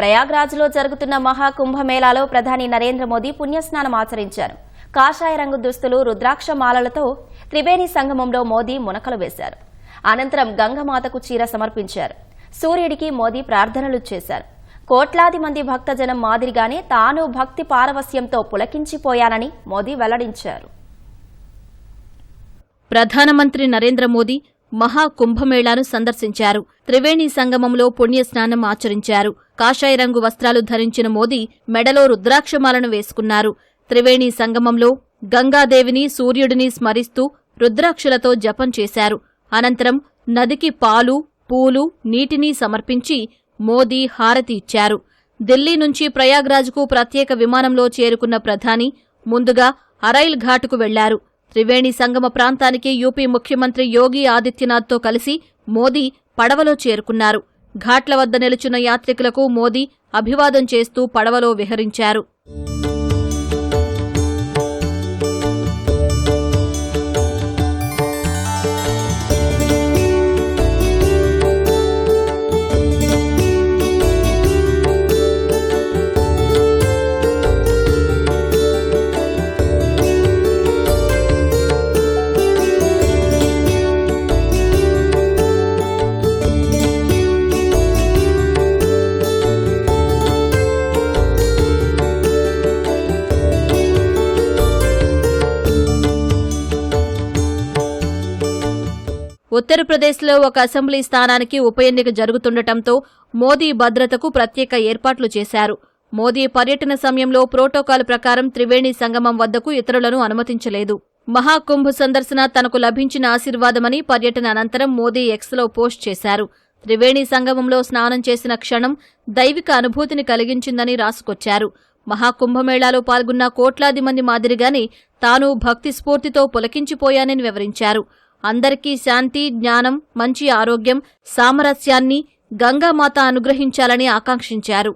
ప్రయాగ్రాజ్లో జరుగుతున్న మహాకుంభమేళాలో ప్రధాని నరేంద్ర మోదీ పుణ్యస్నానం ఆచరించారు. కాషాయ రంగు దుస్తులు రుద్రాక్ష మాలలతో త్రివేణి సంగమంలో మోదీ మునకలు వేశారు. అనంతరం గంగమాతకు చీర సమర్పించారు. సూర్యుడికి మోదీ ప్రార్థనలు చేశారు. కోట్లాది మంది భక్తజనం మాదిరిగానే తాను భక్తి పారవస్యంతో పులకించిపోయానని మోదీ వెల్లడించారు. ప్రధానమంత్రి నరేంద్ర మోదీ మహాకుంభమేళాను సందర్శించారు. త్రివేణి సంగమంలో పుణ్యస్నానం ఆచరించారు. కాషాయ రంగు వస్త్రాలు ధరించిన మోదీ మెడలో రుద్రాక్షమాలను వేసుకున్నారు. త్రివేణి సంగమంలో గంగాదేవిని సూర్యుడిని స్మరిస్తూ రుద్రాక్షలతో జపం చేశారు. అనంతరం నదికి పాలు పూలు నీటిని సమర్పించి మోదీ హారతి ఇచ్చారు. ఢిల్లీ నుంచి ప్రయాగ్రాజ్కు ప్రత్యేక విమానంలో చేరుకున్న ప్రధాని ముందుగా అరైల్ ఘాటుకు వెళ్ళారు. త్రివేణి సంగమ ప్రాంతానికి యూపీ ముఖ్యమంత్రి యోగి ఆదిత్యనాథ్తో కలిసి మోదీ పడవలో చేరుకున్నారు. ఘాట్ల వద్ద నిలుచున్న యాత్రికులకు మోదీ అభివాదం చేస్తూ పడవలో విహరించారు. ఉత్తరప్రదేశ్లో ఒక అసెంబ్లీ స్థానానికి ఉప ఎన్నిక జరుగుతుండటంతో మోదీ భద్రతకు ప్రత్యేక ఏర్పాట్లు చేశారు. మోదీ పర్యటన సమయంలో ప్రోటోకాల్ ప్రకారం త్రివేణి సంగమం వద్దకు ఇతరులను అనుమతించలేదు. మహాకుంభ్ సందర్శన తనకు లభించిన ఆశీర్వాదమని పర్యటన అనంతరం మోదీ ఎక్స్లో పోస్ట్ చేశారు. త్రివేణి సంగమంలో స్నానం చేసిన క్షణం దైవిక అనుభూతిని కలిగించిందని రాసుకొచ్చారు. మహాకుంభమేళాలో పాల్గొన్న కోట్లాది మంది మాదిరిగానే తాను భక్తి స్ఫూర్తితో పులకించిపోయానని వివరించారు. అందరికీ శాంతి జ్ఞానం మంచి ఆరోగ్యం సామరస్యాన్ని గంగామాత అనుగ్రహించాలని ఆకాంక్షించారు.